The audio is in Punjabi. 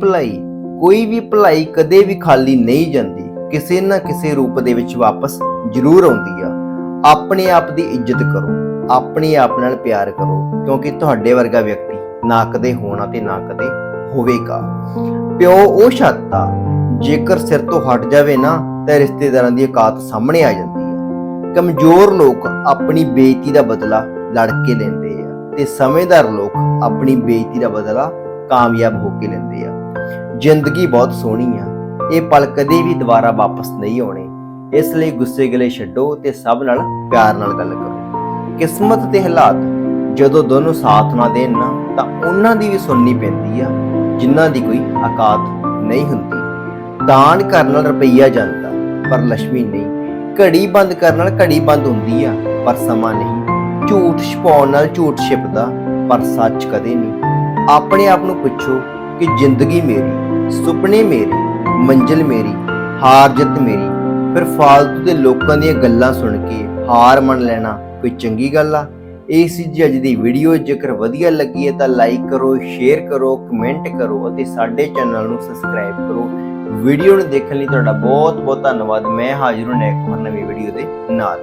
ਭਲਾਈ। ਕੋਈ ਵੀ ਭਲਾਈ ਕਦੇ ਵੀ ਖਾਲੀ ਨਹੀਂ ਜਾਂਦੀ। ਕਿਸੇ ਨਾ ਕਿਸੇ ਰੂਪ ਦੇ ਵਿੱਚ ਵਾਪਸ ਜ਼ਰੂਰ ਆਉਂਦੀ ਆ। ਆਪਣੇ ਆਪ ਦੀ ਇੱਜ਼ਤ ਕਰੋ। ਆਪਣੇ ਆਪ ਨਾਲ ਪਿਆਰ ਕਰੋ। ਕਿਉਂਕਿ ਤੁਹਾਡੇ ਵਰਗਾ ਵਿਅਕਤੀ ਨਾ ਕਦੇ ਹੋਣਾ ਤੇ ਨਾ ਕਦੇ ਹੋਵੇਗਾ। ਪਿਓ, ਉਹ ਛੱਤ ਆ। ਜੇਕਰ ਸਿਰ ਤੋਂ ਹਟ ਜਾਵੇ ਨਾ, ਤਾਂ ਰਿਸ਼ਤੇਦਾਰਾਂ ਦੀ ਔਕਾਤ ਸਾਹਮਣੇ ਆ ਜਾਂਦੀ ਹੈ ਕਮਜ਼ੋਰ ਲੋਕ ਆਪਣੀ ਬੇਇੱਜ਼ਤੀ ਦਾ ਬਦਲਾ ਲੜ ਕੇ ਲੈਂਦੇ ਆ। ਤੇ ਸਮਝਦਾਰ ਲੋਕ ਆਪਣੀ ਬੇਇੱਜ਼ਤੀ ਦਾ ਬਦਲਾ ਕਾਮਯਾਬ ਹੋ ਕੇ ਲੈਂਦੇ ਆ। ਜ਼ਿੰਦਗੀ ਬਹੁਤ ਸੋਹਣੀ ਆ। ਇਹ ਪਲ ਕਦੇ ਵੀ ਦੁਬਾਰਾ ਵਾਪਸ ਨਹੀਂ ਆਉਣੇ। ਇਸ ਲਈ ਗੁੱਸੇ ਗਿਲੇ ਛੱਡੋ ਤੇ ਸਭ ਨਾਲ ਪਿਆਰ ਨਾਲ ਗੱਲ ਕਰੋ। ਕਿਸਮਤ ਤੇ ਹਾਲਾਤ, ਜਦੋਂ ਦੋਨੋਂ ਸਾਥ ਨਾ ਦੇਣ ਨਾ, ਤਾਂ ਉਹਨਾਂ ਦੀ ਵੀ ਸੁਣਨੀ ਪੈਂਦੀ ਆ, ਜਿਨ੍ਹਾਂ ਦੀ ਕੋਈ ਔਕਾਤ ਨਹੀਂ ਹੁੰਦੀ। ਦਾਨ ਕਰਨ ਨਾਲ ਰੁਪਈਆ ਜਾਂਦਾ, ਪਰ ਲక్ష్ਮੀ ਨਹੀਂ। ਘੜੀ ਬੰਦ ਕਰਨ ਨਾਲ ਘੜੀ ਬੰਦ ਹੁੰਦੀ ਆ, ਪਰ ਸਮਾਂ ਨਹੀਂ। ਝੂਠ ਛਪਾਉਣ ਨਾਲ ਝੂਠ ਛਿਪਦਾ, ਪਰ ਸੱਚ ਕਦੇ ਨਹੀਂ। ਆਪਣੇ ਆਪ ਨੂੰ ਪੁੱਛੋ ਕਿ ਜ਼ਿੰਦਗੀ ਮੇਰੀ, ਸੁਪਨੇ ਮੇਰੇ, ਮੰਜ਼ਿਲ ਮੇਰੀ, ਹਾਰ ਜਿੱਤ ਮੇਰੀ। ਫਿਰ ਫਾਲਤੂ ਦੇ ਲੋਕਾਂ ਦੀਆਂ ਗੱਲਾਂ ਸੁਣ ਕੇ ਹਾਰ ਮੰਨ ਲੈਣਾ ਕੋਈ ਚੰਗੀ ਗੱਲ ਆ। ਇਹ ਸੀ ਜੀ ਅੱਜ ਦੀ ਵੀਡੀਓ। ਜੇਕਰ ਵਧੀਆ ਲੱਗੀ ਹੈ ਤਾਂ ਲਾਈਕ ਕਰੋ, ਸ਼ੇਅਰ ਕਰੋ, ਕਮੈਂਟ ਕਰੋ ਅਤੇ ਸਾਡੇ ਚੈਨਲ ਨੂੰ ਸਬਸਕ੍ਰਾਈਬ ਕਰੋ। ਵੀਡੀਓ ਨੂੰ ਦੇਖਣ ਲਈ ਤੁਹਾਡਾ ਬਹੁਤ ਬਹੁਤ ਧੰਨਵਾਦ। ਮੈਂ ਹਾਜ਼ਰ ਹਾਂ ਇੱਕ ਹੋਰ ਨਵੀਂ ਵੀਡੀਓ ਦੇ ਨਾਲ।